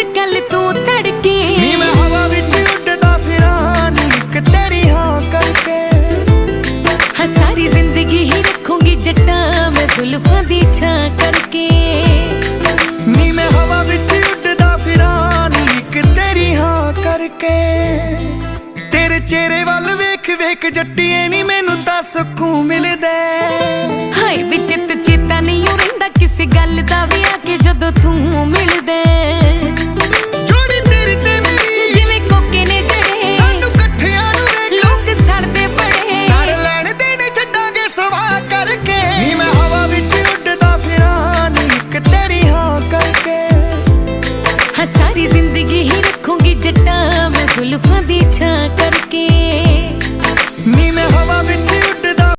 ਅੱਜ ਕੱਲ ਤੂੰ ਤੜਕੇ ਨੀ ਮੈਂ ਹਵਾ ਵਿੱਚ ਉੱਡਦਾ ਫਿਰਾਂ ਇੱਕ ਤੇਰੀ ਹਾਂ ਕਰਕੇ। ਹਾਂ ਸਾਰੀ ਜ਼ਿੰਦਗੀ ਹੀ ਰੱਖੂੰਗੀ ਜੱਟਾਂ ਮੈਂ ਜ਼ੁਲਫਾਂ ਦੀ ਛਾਂ ਕਰਕੇ। ਨੀ ਮੈਂ ਹਵਾ ਵਿੱਚ ਉੱਡਦਾ ਫਿਰਾਂ ਇੱਕ ਤੇਰੀ ਹਾਂ ਕਰਕੇ। ਤੇਰੇ ਚਿਹਰੇ ਵੱਲ ਵੇਖ ਵੇਖ ਜੱਟੀਏ ਨੀ ਮੈਨੂੰ ਤਾਂ ਸਕੂਨ ਮਿਲਦਾ। ਹਾਏ ਵਿੱਚ ਚੇਤਾ ਨਹੀਂ ਰਹਿੰਦਾ ਕਿਸੇ ਗੱਲ ਦਾ ਵੀ ਆ ਕੇ ਜਦੋਂ ਤੂੰ ਮਿਲ में जुल्फ दी छा कर